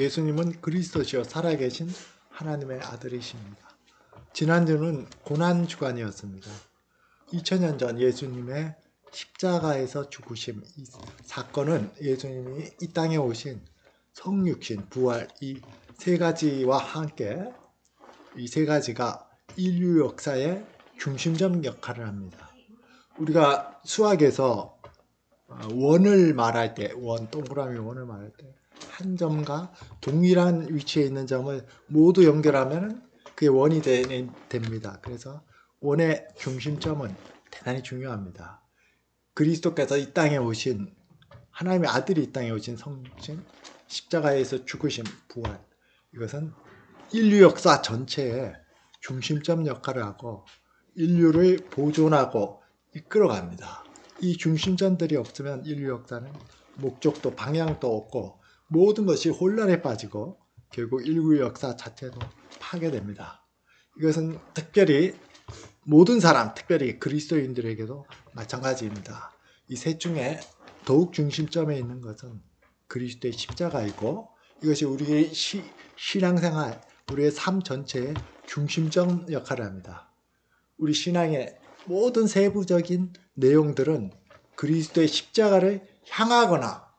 예수님은 그리스도시요 살아계신 하나님의 아들이십니다. 지난주는 고난 주간이었습니다. 2000년 전 예수님의 십자가에서 죽으심 이 사건은 예수님이 이 땅에 오신 성육신, 부활 이 세 가지와 함께 이 세 가지가 인류 역사의 중심적 역할을 합니다. 우리가 수학에서 원을 말할 때, 원, 동그라미 원을 말할 때, 한 점과 동일한 위치에 있는 점을 모두 연결하면 그게 원이 되, 됩니다. 그래서 원의 중심점은 대단히 중요합니다. 그리스도께서 이 땅에 오신 하나님의 아들이 이 땅에 오신 성신 십자가에서 죽으신 부활 이것은 인류 역사 전체의 중심점 역할을 하고 인류를 보존하고 이끌어갑니다. 이 중심점들이 없으면 인류 역사는 목적도 방향도 없고 모든 것이 혼란에 빠지고 결국 인류 역사 자체도 파괴됩니다. 이것은 특별히 모든 사람, 특별히 그리스도인들에게도 마찬가지입니다. 이 셋 중에 더욱 중심점에 있는 것은 그리스도의 십자가이고 이것이 우리의 시, 신앙생활, 우리의 삶 전체의 중심점 역할을 합니다. 우리 신앙의 모든 세부적인 내용들은 그리스도의 십자가를 향하거나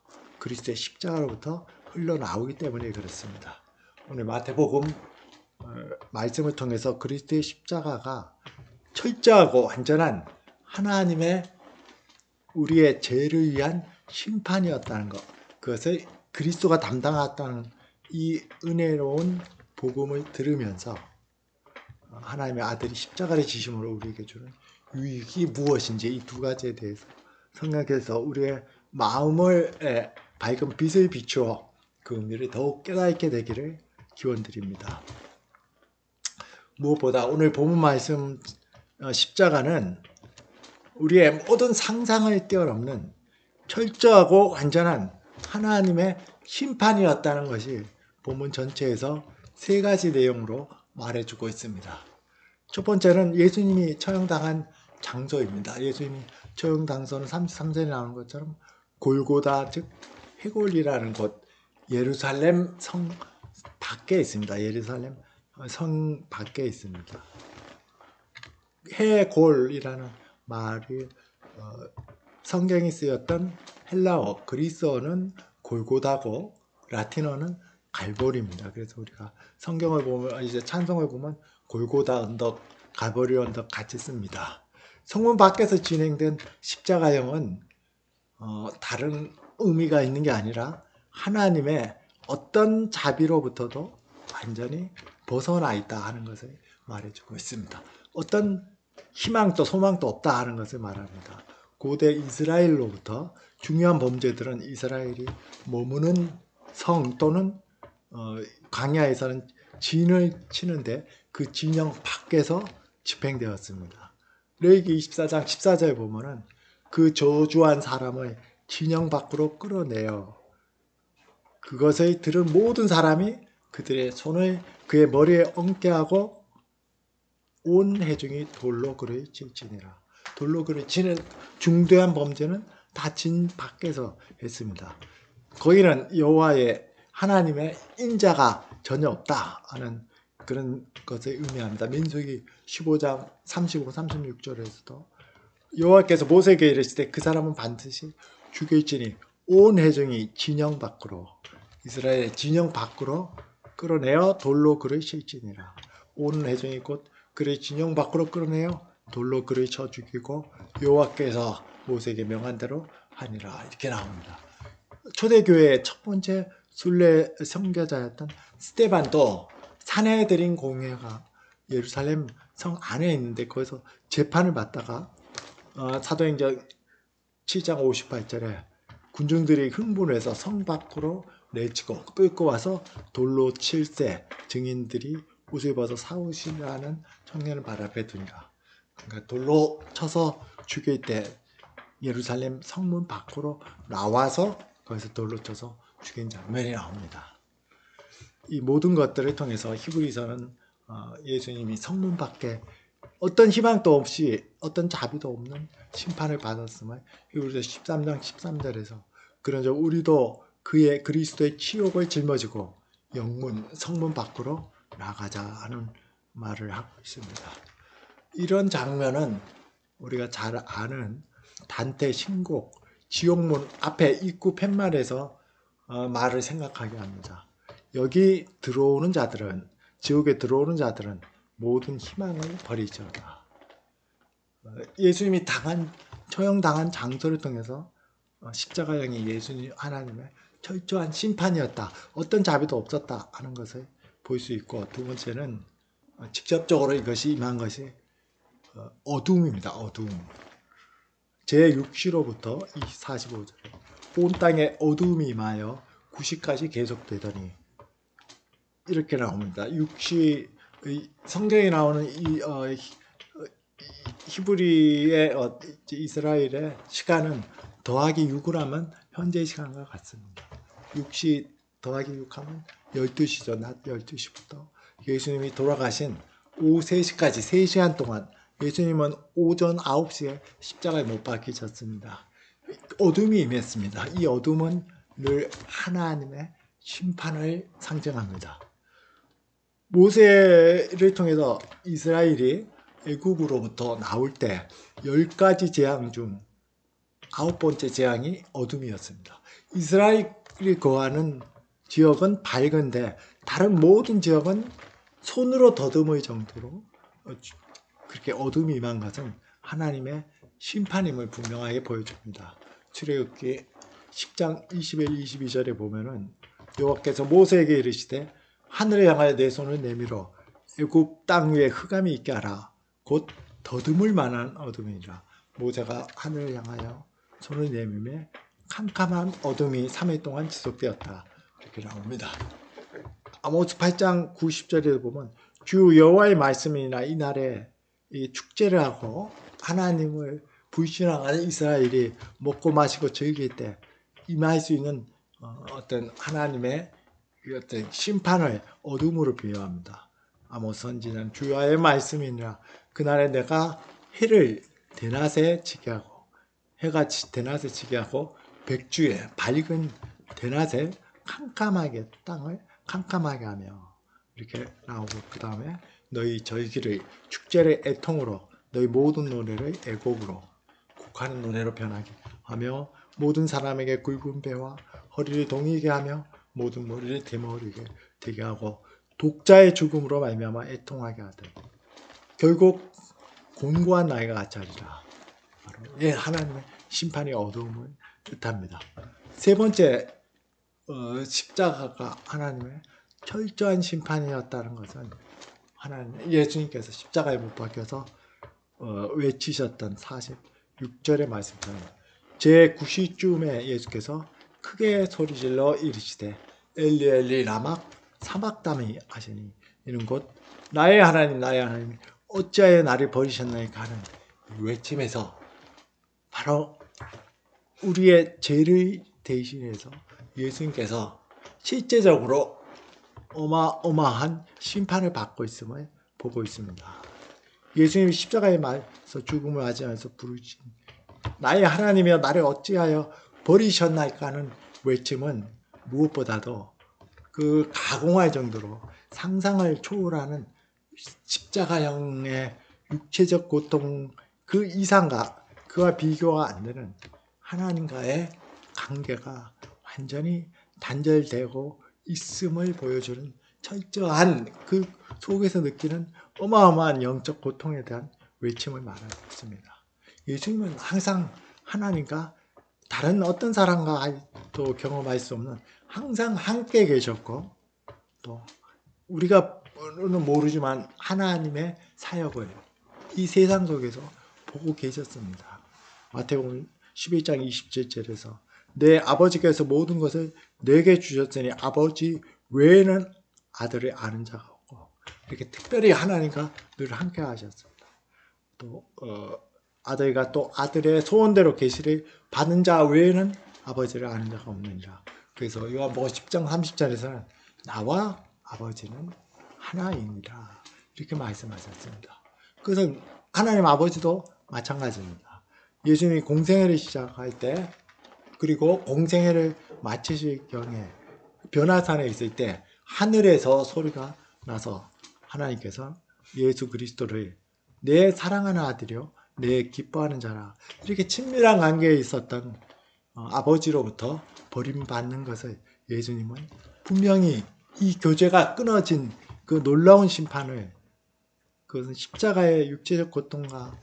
그리스도의 십자가로부터 흘러나오기 때문에 그렇습니다. 오늘 마태복음 어, 말씀을 통해서 그리스도의 십자가가 철저하고 완전한 하나님의 우리의 죄를 위한 심판이었다는 것, 그것을 그리스도가 담당했다는 이 은혜로운 복음을 들으면서 하나님의 아들이 십자가를 지심으로 우리에게 주는 유익이 무엇인지 이 두 가지에 대해서 생각해서 우리의 마음을 밝은 빛을 비추어 그 의미를 더욱 깨닫게 되기를 기원드립니다. 무엇보다 오늘 본문 말씀 어, 십자가는 우리의 모든 상상을 뛰어넘는 철저하고 완전한 하나님의 심판이었다는 것이 본문 전체에서 세 가지 내용으로 말해주고 있습니다. 첫 번째는 예수님이 처형당한 장소입니다. 예수님이 처형당소는 33절에 나오는 것처럼 골고다 즉 해골이라는 곳 예루살렘 성 밖에 있습니다. 예루살렘 성 밖에 있습니다. 해골이라는 말이 어, 성경이 쓰였던 헬라어, 그리스어는 골고다고 라틴어는 갈보리입니다. 그래서 우리가 성경을 보면 이제 찬송을 보면 골고다 언덕, 갈보리 언덕 같이 씁니다. 성문 밖에서 진행된 십자가형은 어, 다른 의미가 있는 게 아니라 하나님의 어떤 자비로부터도 완전히 벗어나 있다 하는 것을 말해주고 있습니다. 어떤 희망도 소망도 없다 하는 것을 말합니다. 고대 이스라엘로부터 중요한 범죄들은 이스라엘이 머무는 성 또는 어, 광야에서는 진을 치는데 그 진영 밖에서 집행되었습니다. 레이기 24장 14절에 보면은 그 저주한 사람을 진영 밖으로 끌어내어 그것을 들은 모든 사람이 그들의 손을 그의 머리에 얹게 하고 온 해중이 돌로 그를 칠지니라. 돌로 그를 치는 중대한 범죄는 다 진 밖에서 했습니다. 거기는 여호와의 하나님의 인자가 전혀 없다 하는 그런 것을 의미합니다. 민수기 15장 35, 36절에서도 여호와께서 모세에게 이르실 때그 사람은 반드시 죽일지니 온 회중이 진영 밖으로 이스라엘 진영 밖으로 끌어내어 돌로 그를 실지니라. 온 회중이 곧 그를 진영 밖으로 끌어내어 돌로 그를 쳐 죽이고 여호와께서 모세에게 명한 대로 하니라 이렇게 나옵니다. 초대교회의 첫 번째 순례 선교자였던 스테반도 드린 공회가 예루살렘 성 안에 있는데 거기서 재판을 받다가 어, 사도행전 7장 58절에 군중들이 흥분해서 성 밖으로 내치고 끌고 와서 돌로 칠세 증인들이 옷을 벗어 사우시라는 청년을 발 앞에 두니라. 그러니까 돌로 쳐서 죽일 때 예루살렘 성문 밖으로 나와서 거기서 돌로 쳐서 죽인 장면이 나옵니다. 이 모든 것들을 통해서 히브리서는 어, 예수님이 성문 밖에 어떤 희망도 없이 어떤 자비도 없는 심판을 받았음을 히브리서 13장 13절에서 그러죠 우리도 그의 그리스도의 치욕을 짊어지고 영문 성문 밖으로 나가자 하는 말을 하고 있습니다. 이런 장면은 우리가 잘 아는 단테 신곡 지옥문 앞에 입구 팻말에서 어, 말을 생각하게 합니다. 여기 들어오는 자들은 지옥에 들어오는 자들은 모든 희망을. 어, 예수님이 당한 처형당한 장소를 통해서 어, 십자가형이 예수님 하나님의 철저한 심판이었다. 어떤 자비도 없었다 하는 것을 볼 수 있고 두 번째는 어, 직접적으로 이것이 임한 것이 어, 어둠입니다. 어둠. 제 6시로부터 이 45절에 온 땅에 어둠이 임하여 90까지 계속되더니 이렇게 나옵니다. 6시 성경에 나오는 이 어, 히브리의 어, 이스라엘의 시간은 더하기 6을 하면 현재 시간과 같습니다. 6시 더하기 6 하면 12시죠. 낮 12시부터 예수님이 돌아가신 오후 3시까지 3시간 동안 예수님은 오전 9시에 십자가에 못 박히셨습니다. 어둠이 임했습니다. 이 어둠은 늘 하나님의 심판을 상징합니다. 모세를 통해서 이스라엘이 애국으로부터 나올 때열 가지 재앙 중 아홉 번째 재앙이 어둠이었습니다. 이스라엘이 거하는 지역은 밝은데 다른 모든 지역은 손으로 더듬을 정도로 그렇게 어둠이 임한 것은 하나님의 심판임을 분명하게 보여줍니다. 출애굽기 10장 21, 22절에 보면은 여호와께서 모세에게 이르시되 하늘을 향하여 내 손을 내밀어 애굽 땅 위에 흑암이 있게 하라. 곧 더듬을 만한 어둠이라. 모세가 하늘을 향하여 손을 내밀매 캄캄한 어둠이 3일 동안 지속되었다. 이렇게 나옵니다. 아모스 8장 90절에 보면 주 여호와의 말씀이나 이날에 이 축제를 하고 하나님을 불신앙하는 이스라엘이 먹고 마시고 즐길 때 임할 수 있는 어, 어떤 하나님의 그 어떤 심판을 어둠으로 비유합니다. 아모스 선지는 주야의 말씀이니라 그날에 내가 해를 대낮에 지게 하고 해가 지- 대낮에 지게 하고 백주에 밝은 대낮에 캄캄하게 땅을 캄캄하게 하며 이렇게 나오고 그 다음에 너희 절기를 축제를 애통으로 너희 모든 노래를 애곡으로 곡하는 노래로 변하게 하며 모든 사람에게 굵은 배와 허리를 동이게 하며 모든 머리를 대머리게 되게 하고 독자의 죽음으로 말미암아 애통하게 하되 결국 곤고한 나이가 하리라 바로 예 하나님의 심판의 어두움을 뜻합니다. 세 번째 어, 십자가가 하나님의 철저한 심판이었다는 것은 하나님 예수님께서 십자가에 못 박혀서 어, 외치셨던 46절의 말씀처럼 제 9시쯤에 예수께서 크게 소리질러 이르시되 엘리 엘리 라막 사막담이 하시니 이는 곧 나의 하나님 나의 하나님 어찌하여 나를 버리셨나이까 하는 이 외침에서 바로 우리의 죄를 대신해서 예수님께서 실제적으로 어마어마한 심판을 받고 있음을 보고 있습니다. 예수님이 십자가에 말서 죽음을 맞이하면서 부르신 나의 하나님이여 나를 어찌하여 버리셨나이까 하는 외침은 무엇보다도 그 가공할 정도로 상상을 초월하는 십자가형의 육체적 고통 그 이상과 그와 비교가 안 되는 하나님과의 관계가 완전히 단절되고 있음을 보여주는 철저한 그 속에서 느끼는 어마어마한 영적 고통에 대한 외침을 말하고 있습니다. 예수님은 항상 하나님과 다른 어떤 사람과 또 경험할 수 없는 항상 함께 계셨고 또 우리가는 모르지만 하나님의 사역을 이 세상 속에서 보고 계셨습니다. 마태복음 11장 27절에서 내 아버지께서 모든 것을 내게 주셨으니 아버지 외에는 아들을 아는 자가 없고 이렇게 특별히 하나님과 늘 함께 하셨습니다. 또 어, 아들과 또 아들의 소원대로 계시를 받는 자 외에는 아버지를 아는 자가 없느니라. 그래서 요한복음 10장 30절에서는 나와 아버지는 하나입니다. 이렇게 말씀하셨습니다. 그래서 하나님 아버지도 마찬가지입니다. 예수님이 공생애를 시작할 때 그리고 공생애를 마치실 경에 변화산에 있을 때 하늘에서 소리가 나서 하나님께서 예수 그리스도를 내 사랑하는 아들이요 내 기뻐하는 자라 이렇게 친밀한 관계에 있었던 어, 아버지로부터 버림받는 것을 예수님은 분명히 이 교제가 끊어진 그 놀라운 심판을 그것은 십자가의 육체적 고통과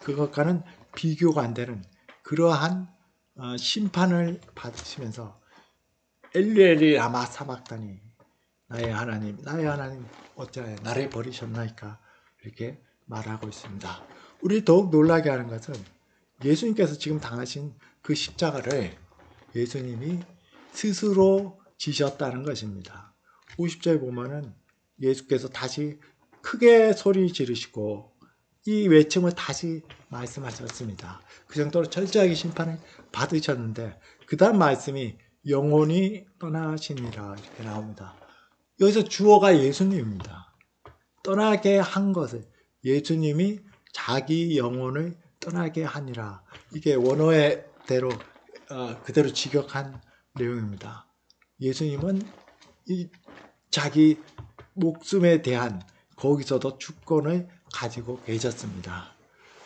그것과는 비교가 안 되는 그러한 어, 심판을 받으시면서 엘리엘리 라마 사막다니 나의 하나님 나의 하나님 어찌하여 나를 버리셨나이까 이렇게 말하고 있습니다. 우리 더욱 놀라게 하는 것은 예수님께서 지금 당하신 그 십자가를 예수님이 스스로 지셨다는 것입니다. 50절에 보면은 예수께서 다시 크게 소리 지르시고 이 외침을 다시 말씀하셨습니다. 그 정도로 철저하게 심판을 받으셨는데 그 다음 말씀이 영혼이 떠나시니라 이렇게 나옵니다. 여기서 주어가 예수님입니다. 떠나게 한 것을 예수님이 자기 영혼을 떠나게 하니라. 이게 원어의 대로 어, 그대로 직역한 내용입니다. 예수님은 이 자기 목숨에 대한 거기서도 주권을 가지고 계셨습니다.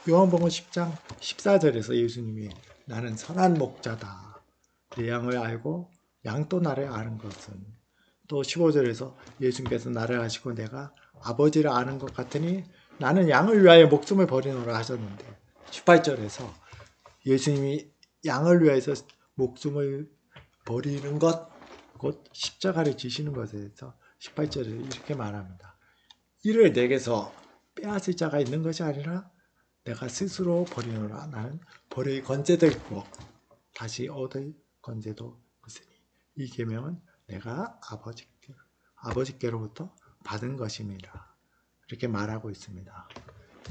요한복음 10장 14절에서 예수님이 나는 선한 목자다. 내 양을 알고 양도 나를 아는 것은 또 15절에서 예수님께서 나를 아시고 내가 아버지를 아는 것 같으니 나는 양을 위하여 목숨을 버리노라 하셨는데 18절에서 예수님이 양을 위해서 목숨을 버리는 것, 곧 십자가를 지시는 것에 대해서 18절에 이렇게 말합니다. 이를 내게서 빼앗을 자가 있는 것이 아니라 내가 스스로 버리노라. 나는 버릴 건재도 있고 다시 얻을 건재도 있으니 이 계명은 내가 아버지께 아버지께로부터 받은 것입니다. 이렇게 말하고 있습니다.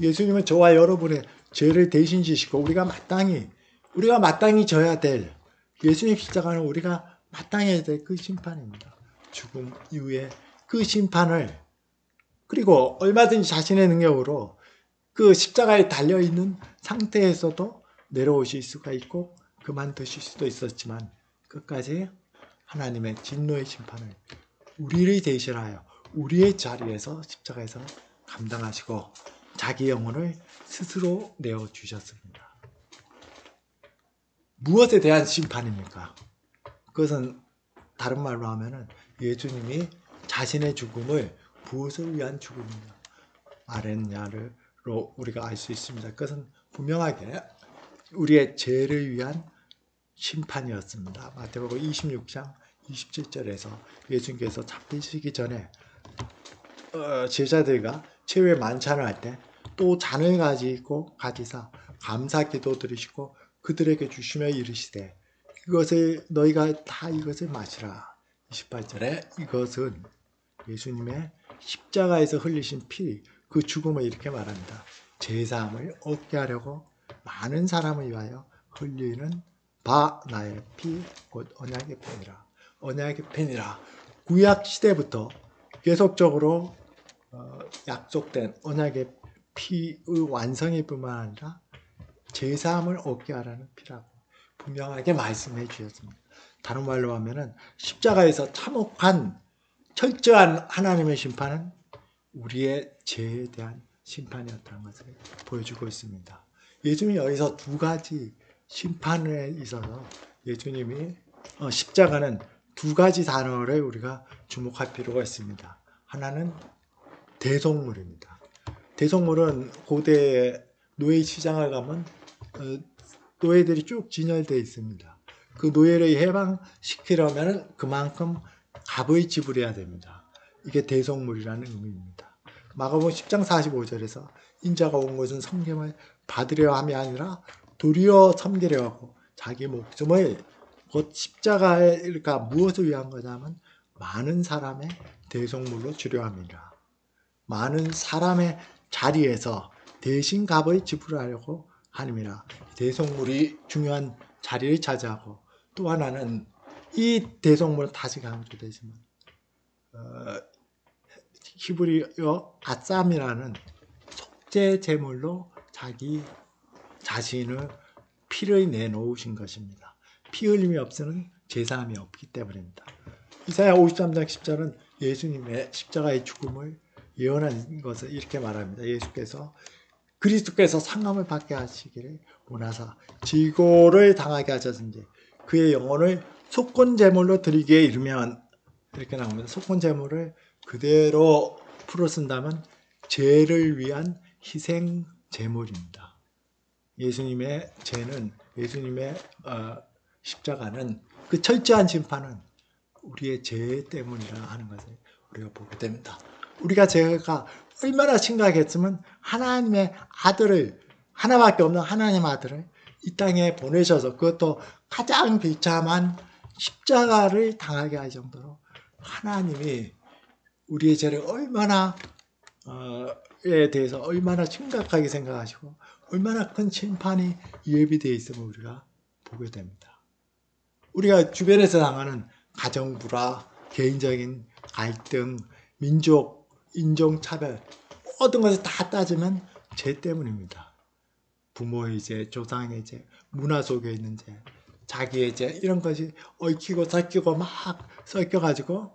예수님은 저와 여러분의 죄를 대신 지시고 우리가 마땅히 우리가 마땅히 져야 될 예수님 십자가는 우리가 마땅히 해야 될 그 심판입니다. 죽음 이후에 그 심판을 그리고 얼마든지 자신의 능력으로 그 십자가에 달려 있는 상태에서도 내려오실 수가 있고 그만두실 수도 있었지만 끝까지 하나님의 진노의 심판을 우리를 대신하여 우리의 자리에서 십자가에서 감당하시고 자기 영혼을 스스로 내어 주셨습니다. 무엇에 대한 심판입니까? 그것은 다른 말로 하면은 예수님이 자신의 죽음을 무엇을 위한 죽음이냐 말했냐로 우리가 알 수 있습니다. 그것은 분명하게 우리의 죄를 위한 심판이었습니다. 마태복음 26장 27절에서 예수님께서 잡히시기 전에 어, 제자들과 최후의 만찬을 할 때 또 잔을 가지고 가지사 감사 기도 드리시고 그들에게 주시며 이르시되 이것을 너희가 다 이것을 마시라. 28절에 이것은 예수님의 십자가에서 흘리신 피, 그 죽음을 이렇게 말합니다. 제사함을 얻게 하려고 많은 사람을 위하여 흘리는 바 나의 피, 곧 언약의 펜이라. 언약의 펜이라. 구약 시대부터 계속적으로 어, 약속된 언약의 피의 완성일 뿐만 아니라 제사함을 얻게 하라는 피라고 분명하게 말씀해 주셨습니다. 다른 말로 하면은 십자가에서 참혹한 철저한 하나님의 심판은 우리의 죄에 대한 심판이었다는 것을 보여주고 있습니다. 예수님이 여기서 두 가지 심판에 있어서 예수님이 어, 십자가는 두 가지 단어를 우리가 주목할 필요가 있습니다. 하나는 대속물입니다. 대속물은 고대 노예 시장을 가면 어, 노예들이 쭉 진열되어 있습니다. 그 노예를 해방시키려면 그만큼 값을 지불해야 됩니다. 이게 대속물이라는 의미입니다. 마가복음 10장 45절에서 인자가 온 것은 성경을 받으려 함이 아니라 도리어 섬기려 하고 자기 목숨을 곧 십자가에 그러니까 무엇을 위한 거냐면 많은 사람의 대속물로 주려 합니다. 많은 사람의 자리에서 대신 값을 지불하려고 하느니라. 대속물이 중요한 자리를 차지하고 또 하나는 이 대속물은 다시 강조되지만 어, 히브리어 아쌈이라는 속죄 제물로 자기 자신을 피를 내놓으신 것입니다. 피 흘림이 없으면 제사함이 없기 때문입니다. 이사야 53장 10절은 예수님의 십자가의 죽음을 예언한 것을 이렇게 말합니다. 예수께서 그리스도께서 상함을 받게 하시기를 원하사 지고를 당하게 하셨은지 그의 영혼을 속건 제물로 드리기에 이르면 이렇게 나옵니다. 속건 제물을 그대로 풀어 쓴다면 죄를 위한 희생 제물입니다. 예수님의 죄는 예수님의 어, 십자가는 그 철저한 심판은 우리의 죄 때문이라 하는 것을 우리가 보게 됩니다. 우리가 죄가 얼마나 심각했으면 하나님의 아들을 하나밖에 없는 하나님 아들을 이 땅에 보내셔서 그것도 가장 비참한 십자가를 당하게 할 정도로 하나님이 우리의 죄를 얼마나 어, 에 대해서 얼마나 심각하게 생각하시고 얼마나 큰 심판이 예비되어 있음을 우리가 보게 됩니다. 우리가 주변에서 당하는 가정 불화, 개인적인 갈등, 민족, 인종 차별 모든 것을 다 따지면 죄 때문입니다. 부모의 죄, 조상의 죄, 문화 속에 있는 죄, 자기의 죄 이런 것이 얽히고 섞이고 막 섞여가지고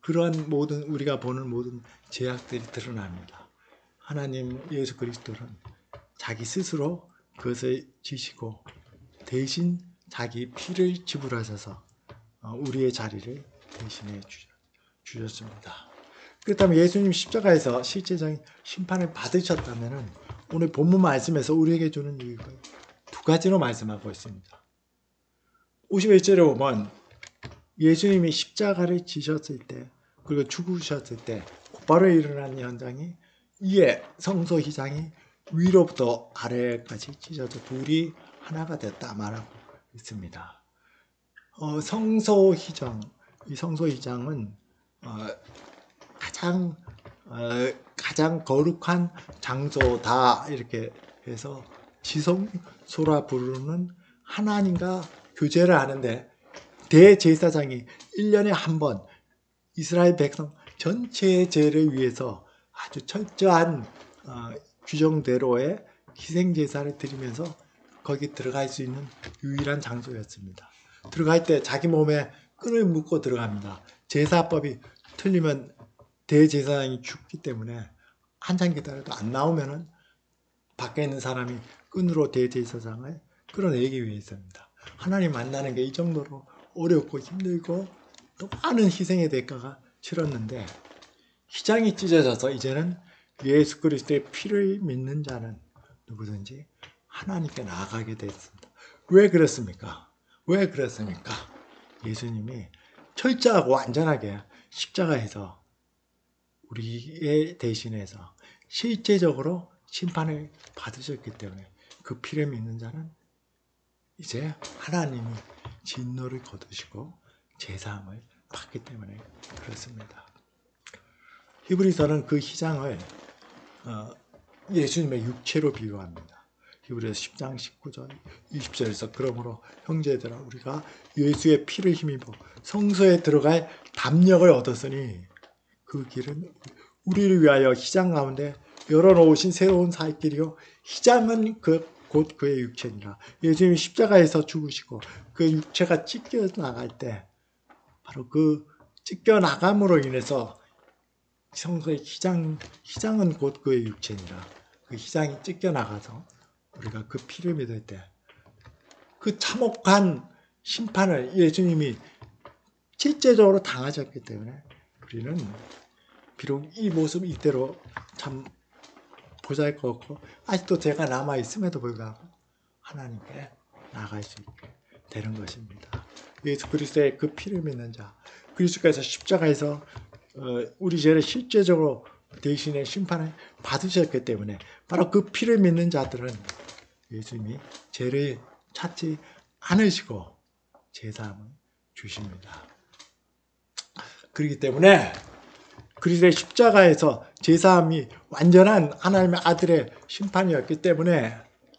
그런 모든 우리가 보는 모든 죄악들이 드러납니다. 하나님 예수 그리스도는 자기 스스로 그것을 지시고 대신 자기 피를 지불하셔서 어, 우리의 자리를 대신해 주셨습니다. 그렇다면 예수님 십자가에서 실제적인 심판을 받으셨다면 오늘 본문 말씀에서 우리에게 주는 유익을 두 가지로 말씀하고 있습니다. 51절에 보면 예수님이 십자가를 지셨을 때 그리고 죽으셨을 때 곧바로 일어난 현장이 이에 성소 희장이 위로부터 아래까지 찢어져 둘이 하나가 됐다 말하고 있습니다. 어, 성소 희장, 이 성소 희장은 어, 가장 어, 가장 거룩한 장소다 이렇게 해서 지성소라 부르는 하나님과 교제를 하는데 대제사장이 1년에 한 번 이스라엘 백성 전체의 죄를 위해서 아주 철저한 어, 규정대로의 희생제사를 드리면서 거기 들어갈 수 있는 유일한 장소였습니다. 들어갈 때 자기 몸에 끈을 묶고 들어갑니다. 제사법이 틀리면 대제사장이 죽기 때문에 한참 기다려도 안 나오면은 밖에 있는 사람이 끈으로 대제사장을 끌어내기 위해서입니다. 하나님 만나는 게 이 정도로 어렵고 힘들고 또 많은 희생의 대가가 치렀는데 희장이 찢어져서 이제는 예수 그리스도의 피를 믿는 자는 누구든지 하나님께 나아가게 됐습니다. 왜 그렇습니까? 왜 그렇습니까? 예수님이 철저하고 완전하게 십자가에서 우리의 대신해서 실제적으로 심판을 받으셨기 때문에 그 피를 믿는 자는 이제 하나님이 진노를 거두시고 제사함을 받기 때문에 그렇습니다. 히브리서는 그 희장을 어, 예수님의 육체로 비유합니다. 히브리서 10장 19절 20절에서 그러므로 형제들아 우리가 예수의 피를 힘입어 성소에 들어갈 담력을 얻었으니 그 길은 우리를 위하여 희장 가운데 열어놓으신 새로운 살 길이요 희장은 그 곧 그의 육체니라 예수님이 십자가에서 죽으시고 그 육체가 찢겨 나갈 때 바로 그 찢겨 나감으로 인해서 성소의 희장, 희장은 곧 그의 육체니라. 그 희장이 찢겨 나가서 우리가 그 피를 믿을 때 그 참혹한 심판을 예수님이 실제적으로 당하셨기 때문에 우리는 비록 이 모습 이대로 참 보잘 것 없고 아직도 제가 남아 있음에도 불구하고 하나님께 나갈 수 있게 되는 것입니다. 예수 그리스도의 그 피를 믿는 자, 그리스도께서 십자가에서 어, 우리 죄를 실제적으로 대신에 심판을 받으셨기 때문에 바로 그 피를 믿는 자들은 예수님이 죄를 찾지 않으시고 제사함을 주십니다. 그렇기 때문에 그리스도의 십자가에서 제사함이 완전한 하나님의 아들의 심판이었기 때문에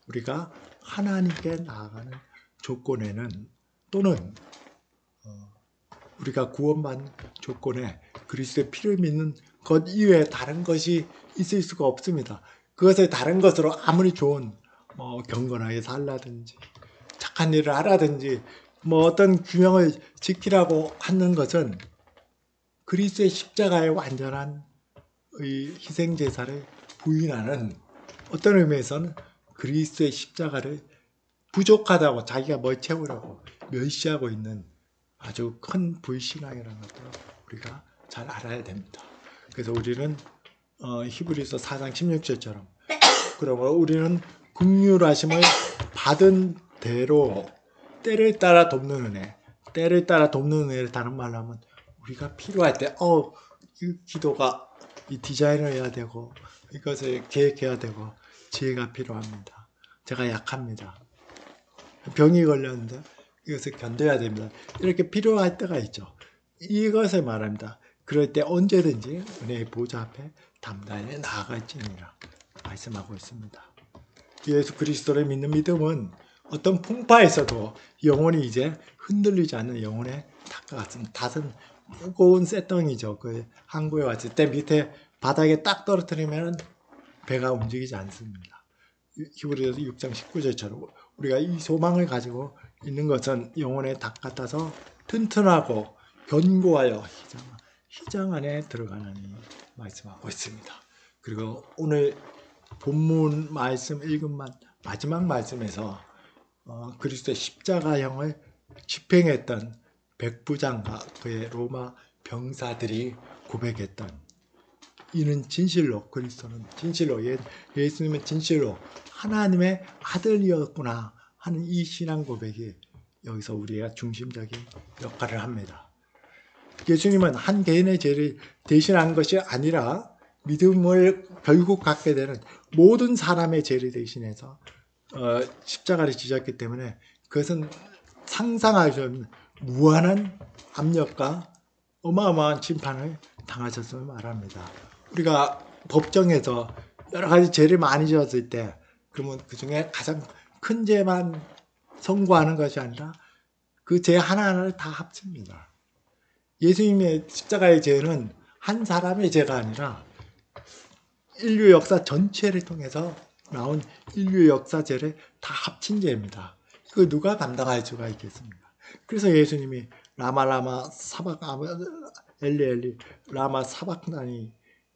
우리가 하나님께 나아가는 조건에는 또는 어, 우리가 구원받는 조건에 그리스도의 피를 믿는 것 이외에 다른 것이 있을 수가 없습니다. 그것을 다른 것으로 아무리 좋은 뭐 경건하게 살라든지 착한 일을 하라든지 뭐 어떤 균형을 지키라고 하는 것은 그리스의 십자가의 완전한 이 희생 제사를 부인하는 어떤 의미에서는 그리스의 십자가를 부족하다고 자기가 뭘 채우려고 멸시하고 있는 아주 큰 불신앙이라는 것도 우리가 잘 알아야 됩니다. 그래서 우리는 어, 히브리서 4장 16절처럼 그러므로 우리는 긍휼하심을 받은 대로 때를 따라 돕는 은혜, 때를 따라 돕는 은혜를 다른 말로 하면 우리가 필요할 때, 어, 이 기도가 이 디자인을 해야 되고 이것을 계획해야 되고 지혜가 필요합니다. 제가 약합니다. 병이 걸렸는데 이것을 견뎌야 됩니다. 이렇게 필요할 때가 있죠. 이것을 말합니다. 그럴 때 언제든지 은혜의 보좌 앞에 담당해 나아갈지니라 말씀하고 있습니다. 예수 그리스도를 믿는 믿음은 어떤 풍파에서도 영혼이 이제 흔들리지 않는 영혼의 탑과 같은 닷은 무거운 쇳덩이죠. 그 항구에 왔을 때 밑에 바닥에 딱 떨어뜨리면 배가 움직이지 않습니다. 히브리서 6장 19절처럼 우리가 이 소망을 가지고 있는 것은 영혼의 닭 같아서 튼튼하고 견고하여 희장, 희장 안에 들어가느니 말씀하고 있습니다. 그리고 오늘 본문 말씀 읽은 마지막 말씀에서 어, 그리스도의 십자가형을 집행했던 백부장과 그의 로마 병사들이 고백했던 이는 진실로 그리스도는 진실로 예, 예수님은 진실로 하나님의 아들이었구나 하는 이 신앙 고백이 여기서 우리가 중심적인 역할을 합니다. 예수님은 한 개인의 죄를 대신한 것이 아니라 믿음을 결국 갖게 되는 모든 사람의 죄를 대신해서 어, 십자가를 지셨기 때문에 그것은 없는 무한한 압력과 어마어마한 심판을 당하셨음을 말합니다. 우리가 법정에서 여러 가지 죄를 많이 지었을 때 그러면 그 중에 가장 큰 죄만 선고하는 것이 아니라 그 죄 하나하나를 다 합칩니다. 예수님의 십자가의 죄는 한 사람의 죄가 아니라 인류 역사 전체를 통해서 나온 인류 역사죄를 다 합친 죄입니다. 그 누가 감당할 수가 있겠습니까? 그래서 예수님이 라마 라마 사박 엘리 엘리 라마 사박나니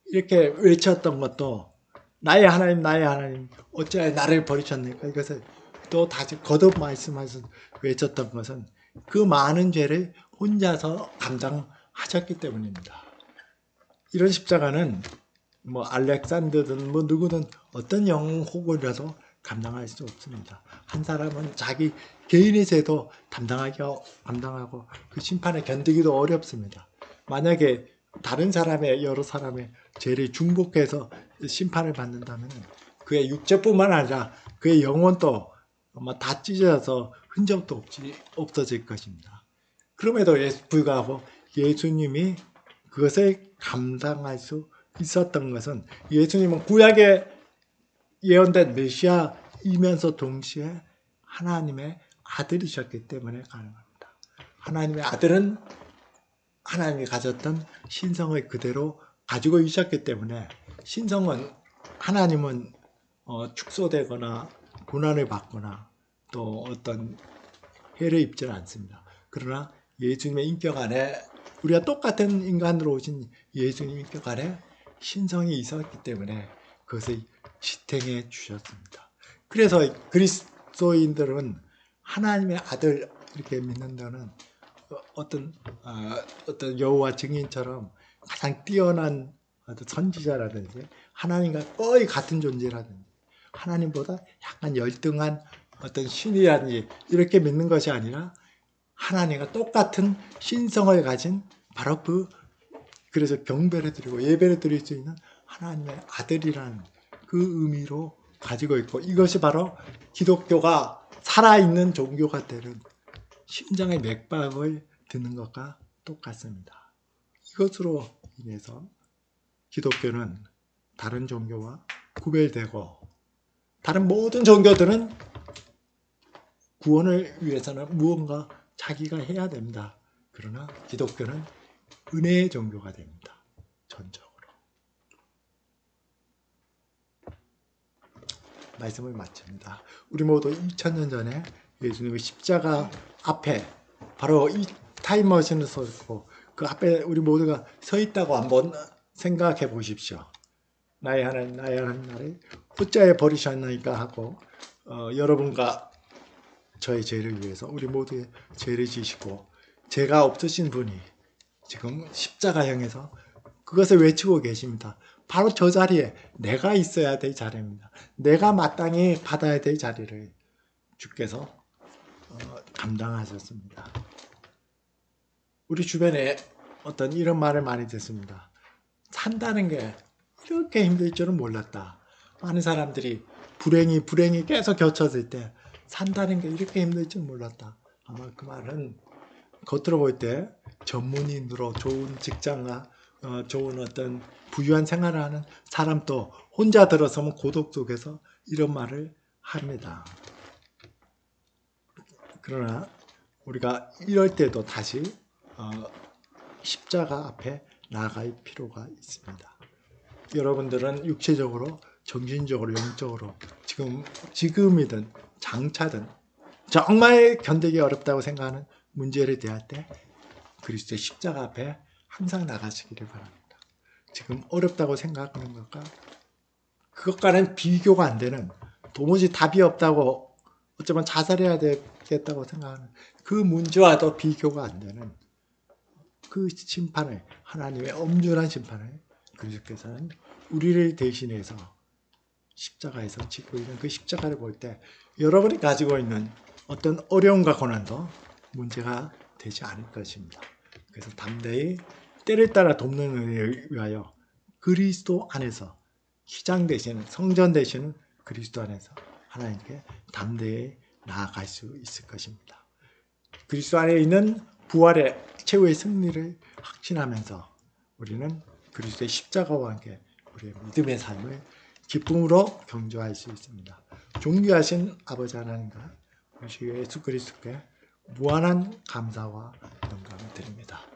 이렇게 외쳤던 것도 나의 하나님 나의 하나님 어찌하여 나를 버리셨니까 이것을 또 다시 거듭 말씀하셔서 외쳤던 것은 그 많은 죄를 혼자서 감당하셨기 때문입니다. 이런 십자가는 뭐 알렉산더든 뭐 누구든 어떤 영혼이라도 감당할 수 없습니다. 한 사람은 자기 개인의 죄도 담당하기 감당하고 그 심판을 견디기도 어렵습니다. 만약에 다른 사람의 여러 사람의 죄를 중복해서 심판을 받는다면 그의 육체뿐만 아니라 그의 영혼도 아마 다 찢어져서 흔적도 없지, 없어질 것입니다. 그럼에도 불구하고 예수님이 그것을 감당할 수 있었던 것은 예수님은 구약에 예언된 메시아이면서 동시에 하나님의 아들이셨기 때문에 가능합니다. 하나님의 아들은 하나님이 가졌던 신성을 그대로 가지고 있었기 때문에 신성은 하나님은 어, 축소되거나 고난을 받거나 또 어떤 해를 입지는 않습니다. 그러나 예수님의 인격 안에 우리가 똑같은 인간으로 오신 예수님 인격 안에 신성이 있었기 때문에 그것을 지탱해 주셨습니다. 그래서 그리스도인들은 하나님의 아들 이렇게 믿는다는 어떤 어, 어떤 여호와 증인처럼 가장 뛰어난 선지자라든지 하나님과 거의 같은 존재라든지 하나님보다 약간 열등한 어떤 신이라든지 이렇게 믿는 것이 아니라 하나님과 똑같은 신성을 가진 바로 그 그래서 경배를 드리고 예배를 드릴 수 있는 하나님의 아들이라는 그 의미로 가지고 있고 이것이 바로 기독교가 살아있는 종교가 되는 심장의 맥박을 듣는 것과 똑같습니다. 이것으로 인해서 기독교는 다른 종교와 구별되고 다른 모든 종교들은 구원을 위해서는 무언가 자기가 해야 됩니다. 그러나 기독교는 은혜의 종교가 됩니다. 전적으로. 말씀을 마칩니다. 우리 모두 2000년 전에 예수님의 십자가 앞에 바로 이 타임머신을 쏟고 그 앞에 우리 모두가 서 있다고 한번 생각해 보십시오. 나의 하나님, 나의 하나님 나를 어찌하여 버리셨나이까 하고 어, 여러분과 저의 죄를 위해서 우리 모두의 죄를 지시고 죄가 없으신 분이 지금 십자가 향해서 그것을 외치고 계십니다. 바로 저 자리에 내가 있어야 될 자리입니다. 내가 마땅히 받아야 될 자리를 주께서 어, 감당하셨습니다. 우리 주변에 어떤 이런 말을 많이 듣습니다. 산다는 게 이렇게 힘들 줄은 몰랐다. 많은 사람들이 불행이 불행이 계속 겹쳐질 때 산다는 게 이렇게 힘들 줄 몰랐다. 아마 그 말은 겉으로 볼 때 전문인으로 좋은 직장과 어, 좋은 어떤 부유한 생활을 하는 사람도 혼자 들어서면 고독 속에서 이런 말을 합니다. 그러나 우리가 이럴 때도 다시 어, 십자가 앞에 나갈 필요가 있습니다. 여러분들은 육체적으로, 정신적으로, 영적으로 지금 지금이든 장차든 정말 견디기 어렵다고 생각하는 문제를 대할 때 그리스도의 십자가 앞에 항상 나가시기를 바랍니다. 지금 어렵다고 생각하는 것과 그것과는 비교가 안 되는 도무지 답이 없다고 어쩌면 자살해야 되겠다고 생각하는 그 문제와도 비교가 안 되는 그 심판을 하나님의 엄중한 심판을 그리스도께서는 우리를 대신해서 십자가에서 지고 있는 그 십자가를 볼 때 여러분이 가지고 있는 어떤 어려움과 고난도 문제가 되지 않을 것입니다. 그래서 담대히 때를 따라 돕는 은혜를 위하여 그리스도 안에서 시장 되시는 성전 되시는 그리스도 안에서 하나님께 담대히 나아갈 수 있을 것입니다. 그리스도 안에 있는 부활의 최후의 승리를 확신하면서 우리는 그리스도의 십자가와 함께 우리의 믿음의 삶을 기쁨으로 경주할 수 있습니다. 존귀하신 아버지 하나님과 우리 주 예수 그리스도께 무한한 감사와 영광을 드립니다.